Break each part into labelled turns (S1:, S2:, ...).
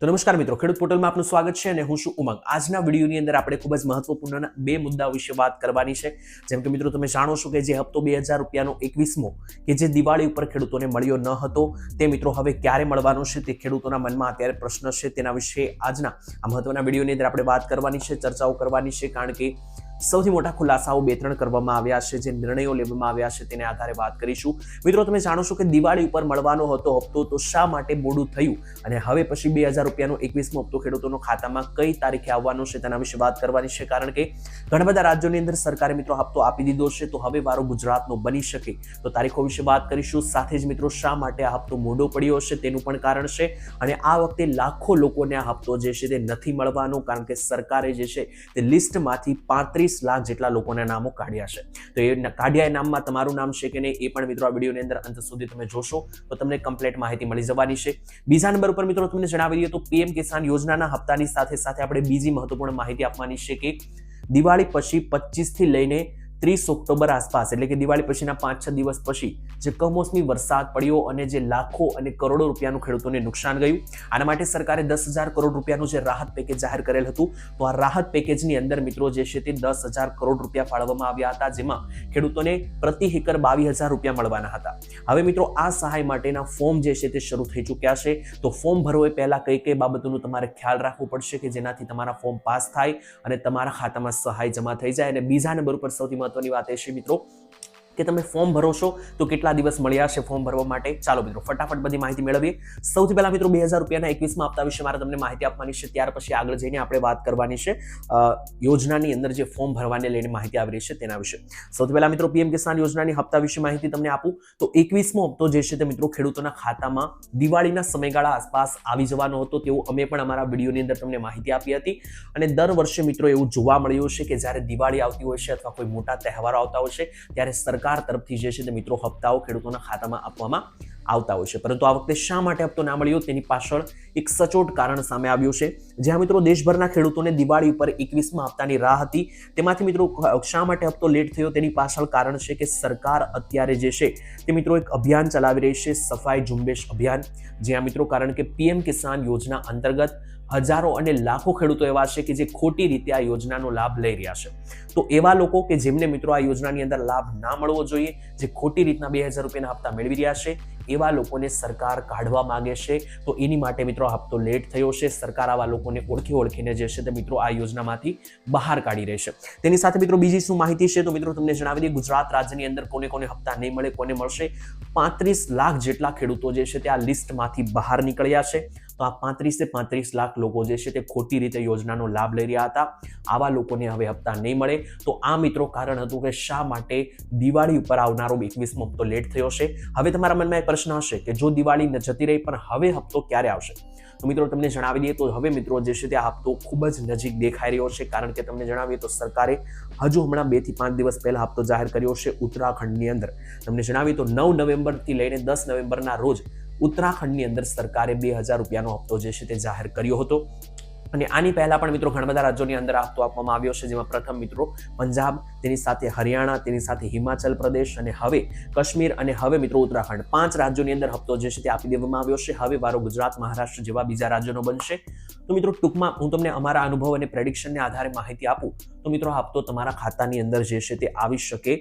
S1: તો નમસ્કાર મિત્રો, ખેડૂત પોર્ટલમાં આપનું સ્વાગત છે અને હું છું ઉમંગ. આજના વિડીયોની અંદર આપણે ખૂબ જ મહત્વપૂર્ણ બે મુદ્દા વિશે વાત કરવાની છે. જેમ કે મિત્રો, તમે જાણો છો કે જે હપ્તો બે હજાર રૂપિયાનો એકવીસમો કે જે દિવાળી ઉપર ખેડૂતોને મળ્યો ન હતો, તે મિત્રો હવે ક્યારે મળવાનો છે તે ખેડૂતોના મનમાં અત્યારે પ્રશ્ન છે. તેના વિશે આજના આ મહત્વના વિડીયોની અંદર આપણે વાત કરવાની છે, ચર્ચાઓ કરવાની છે, કારણ કે સૌથી મોટા ખુલાસાઓ બે ત્રણ કરવામાં આવ્યા છે, જે નિર્ણયો લેવામાં આવ્યા છે તેને આધારે વાત કરીશું. મિત્રો, તમે જાણો છો કે દિવાળી ઉપર મળવાનો હતો હપ્તો, તો શા માટે મોડું થયું? અને હવે પછી બે હજાર રૂપિયાનો એકવીસમો હપ્તો ખેડૂતોનો ખાતામાં કઈ તારીખે આવવાનો છે તેના વિશે વાત કરવાની છે, કારણ કે ઘણા બધા રાજ્યોની અંદર સરકારે મિત્રો હપ્તો આપી દીધો છે, તો હવે વારો ગુજરાતનો બની શકે. તો તારીખો વિશે વાત કરીશું. સાથે જ મિત્રો, શા માટે આ હપ્તો મોડો પડ્યો છે તેનું પણ કારણ છે. અને આ વખતે લાખો લોકોને આ હપ્તો જે છે તે નથી મળવાનો, કારણ કે સરકારે જે છે તે લિસ્ટમાંથી પાંત્રીસ લાખ જેટલા લોકોના નામો કાઢ્યા છે. તો એ કાઢ્યા એ નામમાં તમારું નામ છે કે નહીં એ પણ મિત્રો આ વિડીયોની અંદર અંત સુધી તમે જોશો. તો તમને કમ્પ્લેટ માહિતી મળી જવાની છે. બીજા નંબર ઉપર મિત્રો તમને જણાવી દઈએ તો પીએમ કિસાન યોજનાના હપ્તાની સાથે સાથે આપણે બીજી મહત્વપૂર્ણ માહિતી આપવાની છે કે દિવાળી પછી 25 થી લઈને ત્રીસ ઓક્ટોબર આસપાસ, એટલે કે દિવાળી પછીના પાંચ, છ દિવસ પછી, જે કમોસમી વરસાદ પડ્યો અને જે લાખો અને કરોડો રૂપિયાનું ખેડૂતોને નુકસાન ગયું, આના માટે સરકારે દસ હજાર કરોડ રૂપિયાનું જે રાહત પેકેજ જાહેર કરેલ હતું, તો આ રાહત પેકેજની અંદર મિત્રો જે છે તે દસ હજાર કરોડ રૂપિયા ફાળવવામાં આવ્યા હતા, જેમાં ખેડૂતોને પ્રતિ હેકર બાવીસ હજાર રૂપિયા મળવાના હતા. હવે મિત્રો, આ સહાય માટેના ફોર્મ જે છે તે શરૂ થઈ ચૂક્યા છે, તો ફોર્મ ભરવો એ પહેલાં કઈ કઈ બાબતોનું તમારે ખ્યાલ રાખવો પડશે કે જેનાથી તમારા ફોર્મ પાસ થાય અને તમારા ખાતામાં સહાય જમા થઈ જાય અને બીજા નંબર ઉપર સૌથી મહત્વની વાત એ છે મિત્રો. કે તમે ફોર્મ ભરો છો, તો કેટલા દિવસ મળ્યા છે ફોર્મ ભરવા માટે? ચાલો મિત્રો, ફટાફટ બધી માહિતી મેળવીએ. સૌથી પહેલા મિત્રો, બે હજાર રૂપિયાના એકવીસમાં આપતા વિશે મારે તમને માહિતી આપવાની છે. ત્યાર પછી આગળ જઈને આપણે વાત કરવાની છે. યોજનાની અંદર જે ફોર્મ ભરવાને લઈને માહિતી આવી રહી છે તેના વિશે. સૌથી પહેલા મિત્રો પીએમ કિસાન યોજનાની હપ્તા વિશે માહિતી તમને આપું. તો એકવીસમો હપ્તો જે છે તે મિત્રો, ખેડૂતોના ખાતામાં દિવાળીના સમયગાળા આસપાસ આવી જવાનો હતો તેવું અમે પણ અમારા વિડીયોની અંદર તમને માહિતી આપી હતી. અને દર વર્ષે મિત્રો એવું જોવા મળ્યું છે કે જ્યારે દિવાળી આવતી હોય છે અથવા કોઈ મોટા તહેવારો આવતા હોય છે, ત્યારે સરકાર તરફથી જે છે તે મિત્રો હપ્તાઓ ખેડૂતોના ખાતામાં આપવામાં આવતા હોય છે. પરંતુ આ વખતે શા માટે હપ્તો ના મળ્યો તેની પાછળ એક સચોટ કારણ સામે આવ્યું છે. જ્યાં મિત્રો દેશભરના ખેડૂતોને દિવાળી ઉપર એકવીસમાં હપ્તાની રાહ હતી. તેમાંથી મિત્રો શા માટે હપ્તો લેટ થયો તેની પાછળ કારણ છે કે સરકાર અત્યારે જે છે તે મિત્રો એક અભિયાન ચલાવી રહી છે, સફાઈ ઝુંબેશ અભિયાન. જ્યાં મિત્રો કારણ કે પીએમ કિસાન યોજના અંતર્ગત હજારો અને લાખો ખેડૂતો એવા છે કે જે ખોટી રીતે આ યોજનાનો લાભ લઈ રહ્યા છે. તો એવા લોકો કે જેમને મિત્રો આ યોજનાની અંદર લાભ ના મળવો જોઈએ, જે ખોટી રીતના બે હજાર રૂપિયાના હપ્તા મેળવી રહ્યા છે, એવા લોકોને સરકાર કાઢવા માંગે છે. તો એની માટે મિત્રો હપ્તો લેટ થયો છે. સરકાર આવા લોકોને ઓળખી ઓળખીને જે છે તે મિત્રો આ યોજનામાંથી બહાર કાઢી રહેશે તેની સાથે મિત્રો બીજી શું માહિતી છે તો મિત્રો તમને જણાવી દઈએ, ગુજરાત રાજ્યની અંદર કોને કોને હપ્તા નહીં મળે, કોને મળશે? પાંત્રીસ લાખ જેટલા ખેડૂતો જે છે તે આ લિસ્ટમાંથી બહાર નીકળ્યા છે. તો આ પાંત્રીસે પાંત્રીસ લાખ લોકો જે છે તે ખોટી રીતે યોજનાનો લાભ લઈ રહ્યા હતા. આવા લોકોને હવે હપ્તા નહીં મળે. તો આ મિત્રો કારણ હતું કે શા માટે દિવાળી ઉપર આવનારો એકવીસમો હપ્તો લેટ થયો છે હવે તમારા મનમાં એક પ્રશ્ન હશે કે જો દિવાળી જતી રહી પણ હવે હપ્તો ક્યારે આવશે? તો મિત્રો તમને જણાવી દઈએ તો હવે મિત્રો જે છે તે આ હપ્તો ખૂબ જ નજીક દેખાઈ રહ્યો છે. કારણ કે તમને જણાવીએ તો સરકારે હજુ હમણાં બેથી પાંચ દિવસ પહેલા હપ્તો જાહેર કર્યો છે ઉત્તરાખંડની અંદર. તમને જણાવીએ તો નવ નવેમ્બરથી લઈને દસ નવેમ્બરના રોજ ઉત્તરાખંડની અંદર સરકારે બે હજાર રૂપિયાનો હપ્તો જે છે તે જાહેર કર્યો હતો. અને આની પહેલા પણ મિત્રો ઘણા બધા રાજ્યોની અંદર હપ્તો આપવામાં આવ્યો છે. જેમાં પ્રથમ મિત્રો પંજાબ, તેની સાથે હરિયાણા, તેની સાથે હિમાચલ પ્રદેશ અને હવે કાશ્મીર અને હવે મિત્રો ઉત્તરાખંડ. પાંચ રાજ્યોની અંદર હપ્તો જે છે તે આપી દેવામાં આવ્યો છે. હવે વારો ગુજરાત, મહારાષ્ટ્ર જેવા બીજા રાજ્યોનો બનશે. તો મિત્રો ટૂંકમાં હું તમને અમારા અનુભવ અને પ્રેડિક્શનને આધારે માહિતી આપું. તો મિત્રો હપ્તો તમારા ખાતાની અંદર જે છે તે આવી શકે.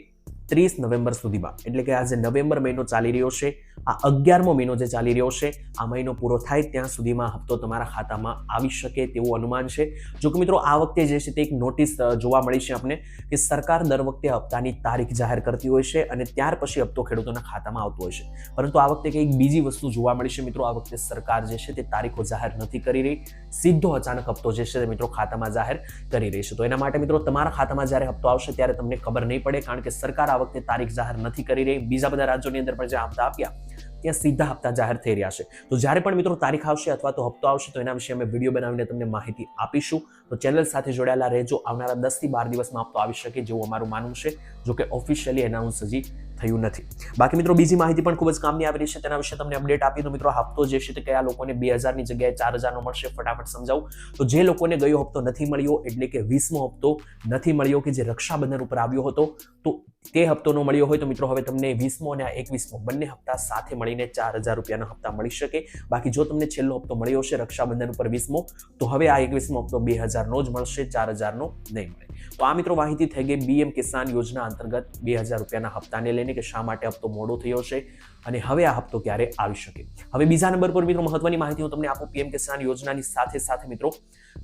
S1: ત્રીસ નવેમ્બર સુધીમાં. એટલે કે આજે નવેમ્બર મહિનો ચાલી રહ્યો છે. આ અગિયારમો મહિનો જે ચાલી રહ્યો છે, આ મહિનો પૂરો થાય ત્યાં સુધીમાં હપ્તો તમારા ખાતામાં આવી શકે તેવું અનુમાન છે. જો કે મિત્રો, આ વખતે જે છે તે એક નોટિસ જોવા મળી છે આપણે કે સરકાર દર વખતે હપ્તાની તારીખ જાહેર કરતી હોય છે અને ત્યાર પછી હપ્તો ખેડૂતોના ખાતામાં આવતો હોય છે. પરંતુ આ વખતે કંઈક બીજી વસ્તુ જોવા મળી છે મિત્રો, આ વખતે સરકાર જે છે તે તારીખો જાહેર નથી કરી રહી. સીધો અચાનક હપ્તો જે છે તે મિત્રો ખાતામાં જાહેર કરી રહી છે. તો એના માટે મિત્રો, તમારા ખાતામાં જ્યારે હપ્તો આવશે ત્યારે તમને ખબર નહીં પડે, કારણ કે સરકાર આ વખતે તારીખ જાહેર નથી કરી રહી. બીજા બધા રાજ્યોની અંદર પણ જે હપ્તા આપ્યા, ત્યાં સીધા હપ્તા જાહેર થઈ રહ્યા છે. તો જ્યારે પણ મિત્રો તારીખ આવશે અથવા તો હપ્તો આવશે, તો એના વિશે અમે વીડિયો બનાવીને તમને માહિતી આપીશું. તો ચેનલ સાથે જોડાયેલા રહેજો. આવનારા દસથી બાર દિવસમાં હપ્તો આવી શકે જેવું અમારું માનવું છે. જોકે ઓફિશિયલી એનાઉન્સ હજી થયું નથી. બાકી મિત્રો, બીજી માહિતી પણ ખૂબ જ કામની આવી રહી છે. તેના વિશે તમને અપડેટ આપી તો મિત્રો, હપ્તો જે છે તે કયા લોકોને બે હજારની જગ્યાએ ચાર હજારનો મળશે ફટાફટ સમજાવું. તો જે લોકોને ગયો હપ્તો નથી મળ્યો, એટલે કે વીસમો હપ્તો નથી મળ્યો કે જે રક્ષાબંધન ઉપર આવ્યો હતો, તો તે હપ્તોનો મળ્યો હોય તો મિત્રો, હવે તમને વીસમો અને આ એકવીસમો બંને હપ્તા સાથે મળીને ચાર હજાર રૂપિયાના હપ્તા મળી શકે. બાકી જો તમને છેલ્લો હપ્તો મળ્યો છે રક્ષાબંધન ઉપર વીસમો, તો હવે આ એકવીસમો હપ્તો બે હજારનો જ મળશે, ચાર હજારનો નહીં મળે. તો આ મિત્રો માહિતી થઈ ગઈ બીએમ કિસાન યોજના અંતર્ગત બે હજાર રૂપિયાના હપ્તાને લઈને. કે શા માટે હપ્તો મોડો થયો છે અને હવે આ હપ્તો ક્યારે આવી શકે. હવે બીજા નંબર પર મિત્રો મહત્વની માહિતી હું તમને આપું, પીએમ કિસાન યોજનાની સાથે સાથે મિત્રો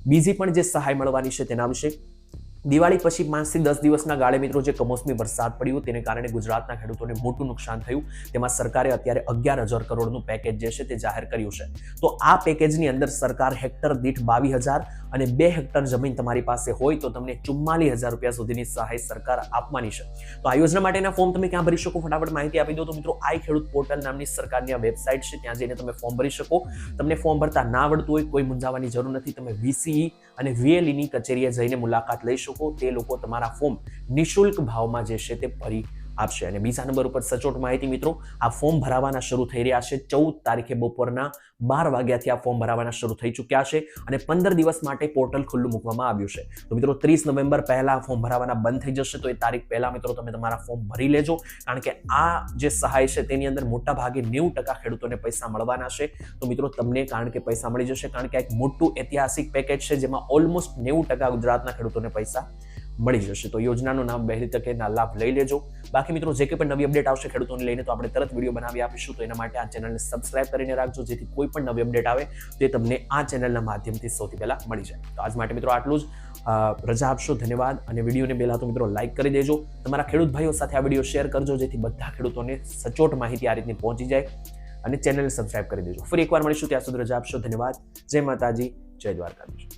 S1: બીજી પણ જે સહાય મળવાની છે તેના વિશે દિવાળી પછી પાંચથી દસ દિવસના ગાળે મિત્રો જે કમોસમી વરસાદ પડ્યો તેને કારણે ગુજરાતના ખેડૂતોને મોટું નુકસાન થયું. તેમાં સરકારે અત્યારે અગિયાર હજાર કરોડનું પેકેજ જે છે તે જાહેર કર્યું છે. તો આ પેકેજની અંદર સરકાર હેક્ટર દીઠ બાવીસ હજાર અને બે હેક્ટર જમીન તમારી પાસે હોય તો તમને ચુમ્માલીસ હજાર રૂપિયા સુધીની સહાય સરકાર આપવાની છે. તો આ યોજના માટેના ફોર્મ તમે ક્યાં ભરી શકો? ફટાફટ માહિતી આપી દો. તો મિત્રો, આઈ ખેડૂત પોર્ટલ નામની સરકારની આ વેબસાઇટ છે. ત્યાં જઈને તમે ફોર્મ ભરી શકો. તમને ફોર્મ ભરતા ના આવડતું હોય, કોઈ મૂંઝાવાની જરૂર નથી. તમે વીસીઈ અને વીએલઈની કચેરીએ જઈને મુલાકાત લઈ શકો. તે લોકો તમારા ફોર્મ નિઃશુલ્ક ભાવમાં જે છે તે ભરી આપશે. અને બીજા નંબર ઉપર સચોટ માહિતી મિત્રો, આ ફોર્મ ભરાવાના શરૂ થઈ રહ્યા છે. ચૌદ તારીખે બપોરના બાર વાગ્યાથી આ ફોર્મ ભરાવાના શરૂ થઈ ચૂક્યા છે અને પંદર દિવસ માટે પોર્ટલ ખુલ્લું મૂકવામાં આવ્યું છે. તો મિત્રો, ત્રીસ નવેમ્બર પહેલા ફોર્મ ભરાવાના બંધ થઈ જશે. તો એ તારીખ પહેલા મિત્રો તમે તમારા ફોર્મ ભરી લેજો. કારણ કે આ જે સહાય છે તેની અંદર મોટા ભાગે નેવું ટકા ખેડૂતોને પૈસા મળવાના છે. તો મિત્રો, તમને કારણ કે પૈસા મળી જશે. કારણ કે એક મોટું ઐતિહાસિક પેકેજ છે જેમાં ઓલમોસ્ટ નેવું ટકા ગુજરાતના ખેડૂતોને પૈસા મળી જશે. તો યોજનાનું નામ વહેલી તકે લાભ લઈ લેજો. બાકી મિત્રો, જે કંઈ પણ નવી અપડેટ આવશે ખેડૂતોને લઈને, તો આપણે તરત વીડિયો બનાવી આપીશું. તો એના માટે આ ચેનલને સબસ્ક્રાઇબ કરીને રાખજો, જેથી કોઈ પણ નવી અપડેટ આવે, તો તમને આ ચેનલના માધ્યમથી સૌથી પહેલાં મળી જાય. તો આજ માટે મિત્રો, આટલું જ. રજા આપશો, ધન્યવાદ. અને વિડીયોને પહેલાં તો મિત્રો લાઇક કરી દેજો. તમારા ખેડૂત ભાઈઓ સાથે આ વીડિયો શેર કરજો, જેથી બધા ખેડૂતોને સચોટ માહિતી આ રીતની પહોંચી જાય. અને ચેનલને સબસ્ક્રાઇબ કરી દેજો. ફરી એકવાર મળીશું. ત્યાં સુધી રજા આપશો. ધન્યવાદ. જય માતાજી. જય દ્વારકાધીશ.